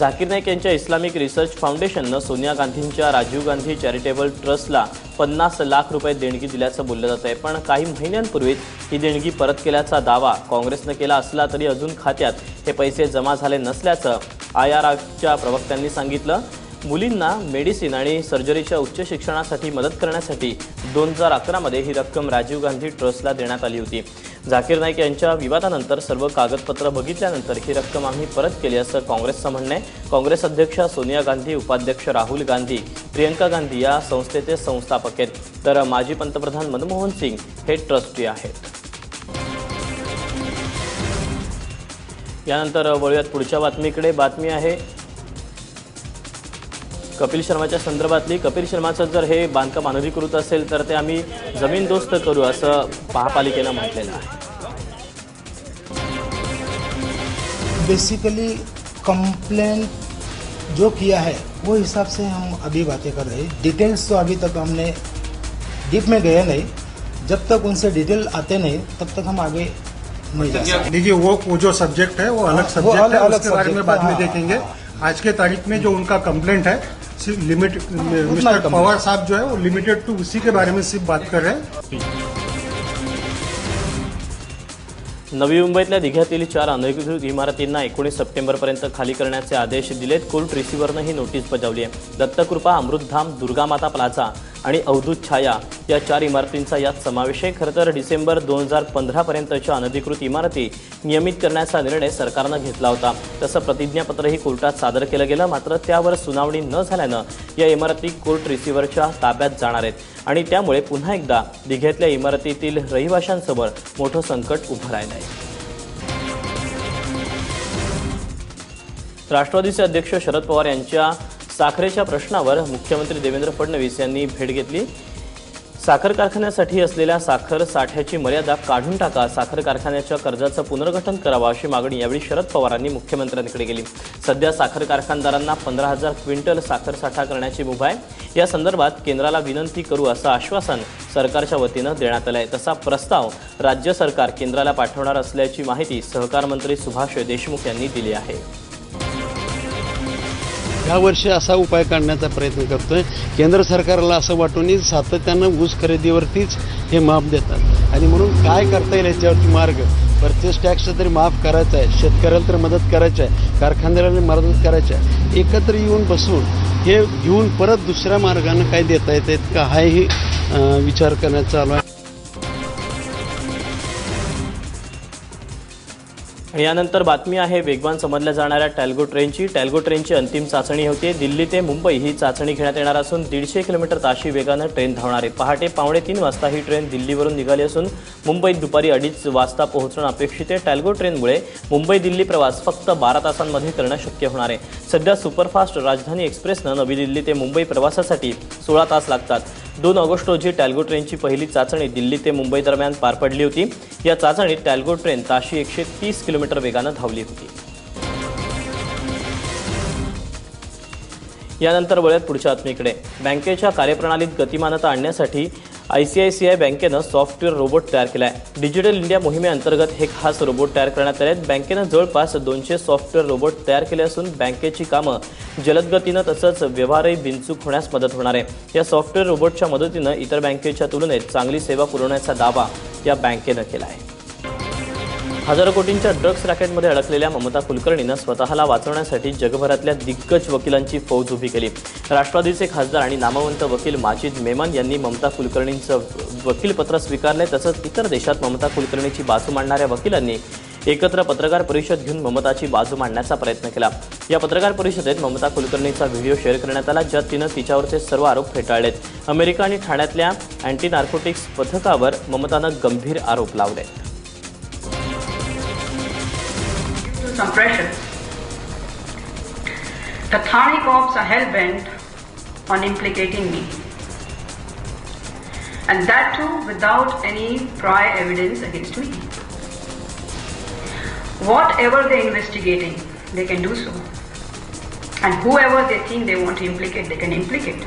झाकीर नाईक यांच्या Islamic research फाउंडेशननं Sonia गांधींच्या Rajiv Gandhi charitable ट्रस्टला पन्नास लाख रुपये देणगी दिल्याचं बोललं जात आहे. पण काही महिन्यांपूर्वीच ही देणगी परत केल्याचा दावा काँग्रेसनं केला असला तरी अजून खात्यात हे पैसे जमा झाले नसल्याचं आय आर आरच्या प्रवक्त्यांनी सांगितलं. मुलींना मेडिसिन आणि सर्जरीच्या उच्च शिक्षणासाठी मदत करण्यासाठी दोन हजार अकरामध्ये ही रक्कम राजीव गांधी ट्रस्टला देण्यात आली होती. झाकीर नाईक यांच्या विवादानंतर सर्व कागदपत्र बघितल्यानंतर ही रक्कम आम्ही परत केली असं काँग्रेसचं म्हणणं आहे. काँग्रेस अध्यक्षा सोनिया गांधी उपाध्यक्ष राहुल गांधी प्रियंका गांधी या संस्थेचे संस्थापक आहेत. तर माजी पंतप्रधान मनमोहन सिंग हे ट्रस्टी आहेत. यानंतर वळूयात पुढच्या बातमीकडे. बातमी आहे कपिल शर्माच्या संदर्भातली. कपिल शर्माचं जर हे बांधकाम अनधिकृत असेल तर ते आम्ही जमीनदोस्त करू असं महापालिकेनं म्हटलेलं आहे. बेसिकली कंप्लेंट जो किया है वो हिसाब से हम अभी बातें कर रहे हैं। डिटेल्स तो अभी तक हमने डीप में गए नहीं। जब तक उनसे डिटेल आते नहीं तब तक हम आगे नहीं जा सकते। देखिए वो वो जो सब्जेक्ट है वो अलग हाँ, वो सब्जेक्ट अलग- है अलग उसके बारे में बाद में हाँ, देखेंगे। हाँ, आज के तारीख में जो उनका कंप्लेंट है सिर्फ लिमिट मिस्टर। पवार साहब जो है वो लिमिटेड टू उसी के बारे में सिर्फ बात कर रहे हैं। नवी मुंबईतल्या दिघ्यातील चार अनधिकृत इमारतींना एकोणीस सप्टेंबरपर्यंत खाली करण्याचे आदेश दिलेत. कोर्ट रिसिव्हरनं ही नोटीस बजावली आहे. दत्तकृपा अमृतधाम दुर्गामाता प्लाझा आणि अवधूत छाया या चार इमारतींचा यात समावेश आहे. खरं तर डिसेंबर दोन हजार पंधरापर्यंतच्या अनधिकृत इमारती नियमित करण्याचा निर्णय सरकारनं घेतला होता. तसं प्रतिज्ञापत्रही कोर्टात सादर केलं गेलं. मात्र त्यावर सुनावणी न झाल्यानं या इमारती कोर्ट रिसिव्हरच्या ताब्यात जाणार आहेत. आणि त्यामुळे पुन्हा एकदा दिघ्यातल्या इमारतीतील रहिवाशांसमोर मोठं संकट उभं राहिलं आहे. राष्ट्रवादीचे अध्यक्ष शरद पवार यांच्या साखरेच्या प्रश्नावर मुख्यमंत्री देवेंद्र फडणवीस यांनी भेट घेतली. साखर कारखान्यासाठी असलेल्या साखर साठ्याची मर्यादा काढून टाका साखर कारखान्याच्या कर्जाचं पुनर्गठन करावं अशी मागणी यावेळी शरद पवारांनी मुख्यमंत्र्यांकडे केली. सध्या साखर कारखानदारांना पंधरा हजार क्विंटल साखर साठा करण्याची मुभा आहे. या संदर्भात केंद्राला विनंती करू असं आश्वासन सरकारच्या वतीनं देण्यात आलं आहे तसा प्रस्ताव राज्य सरकार केंद्राला पाठवणार असल्याची माहिती सहकार मंत्री सुभाष देशमुख यांनी दिली आहे. ह्या वर्षी असा उपाय काढण्याचा प्रयत्न करतोय. केंद्र सरकारला असं वाटून सातत्यानं ऊस खरेदीवरतीच हे माफ देतात. आणि म्हणून काय करता येईल याच्यावरती मार्ग? परचेस टॅक्स तरी माफ करायचा आहे. शेतकऱ्याला तर मदत करायची आहे. कारखानदाराला मदत करायची आहे. एकत्र येऊन बसून हे घेऊन परत दुसऱ्या मार्गानं काय देता येत आहेत का? हाही विचार करण्यात चालू आहे यानंतर बातमी आहे वेगवान समजल्या जाणाऱ्या टॅल्गो ट्रेनची. टॅल्गो ट्रेनची अंतिम चाचणी होती. दिल्ली ते मुंबई ही चाचणी घेण्यात येणार असून दीडशे किलोमीटर ताशी वेगानं ट्रेन धावणार. आहे पहाटे पावणे तीन वाजता ही ट्रेन दिल्लीवरून निघाली असून मुंबईत दुपारी अडीच वाजता पोहोचणं अपेक्षित आहे. टॅल्गो ट्रेनमुळे मुंबई दिल्ली प्रवास फक्त बारा तासांमध्ये करणं शक्य होणार आहे. सध्या सुपरफास्ट राजधानी एक्सप्रेसनं नवी दिल्ली ते मुंबई प्रवासासाठी सोळा तास लागतात. दोन ऑगस्ट रोजी टॅल्गो ट्रेनची पहिली चाचणी दिल्ली ते मुंबई दरम्यान पार पडली होती. या चाचणीत टॅल्गो ट्रेन ताशी एकशे तीस किलोमीटर वेगानं धावली होती. यानंतर वळत पुढच्या बातमीकडे. बँकेच्या कार्यप्रणालीत गतिमानता आणण्यासाठी I C I C I बँकेनं सॉफ्टवेअर रोबोट तयार केला आहे डिजिटल इंडिया मोहिमेअंतर्गत हे खास रोबोट तयार करण्यात आले आहेत बँकेनं जवळपास दोनशे सॉफ्टवेअर रोबोट तयार केले असून बँकेची कामं जलदगतीनं तसंच व्यवहारही बिनचूक होण्यास मदत होणार आहे. या सॉफ्टवेअर रोबोटच्या मदतीनं इतर बँकेच्या तुलनेत चांगली सेवा पुरवण्याचा दावा या बँकेनं केला आहे हजारो कोटींच्या ड्रग्ज रॅकेटमध्ये अडकलेल्या ममता कुलकर्णीनं स्वतःला वाचवण्यासाठी जगभरातल्या दिग्गज वकिलांची फौज उभी केली. राष्ट्रवादीचे खासदार आणि नामवंत वकील माजिद मेमन यांनी ममता कुलकर्णींचं वकीलपत्र स्वीकारलंय तसंच इतर देशात ममता कुलकर्णीची बाजू मांडणाऱ्या वकिलांनी एकत्र पत्रकार परिषद घेऊन ममताची बाजू मांडण्याचा प्रयत्न केला. या पत्रकार परिषदेत ममता कुलकर्णीचा व्हिडिओ शेअर करण्यात आला ज्यात तिनं तिच्यावरचे सर्व आरोप फेटाळलेत. अमेरिका आणि ठाण्यातल्या अँटी नार्कोटिक्स पथकावर ममतानं गंभीर आरोप लावले. Some pressure. The Thane cops are hell bent on implicating me. And that too without any prior evidence against me. Whatever they're investigating, they can do so. And whoever they think they want to implicate, they can implicate.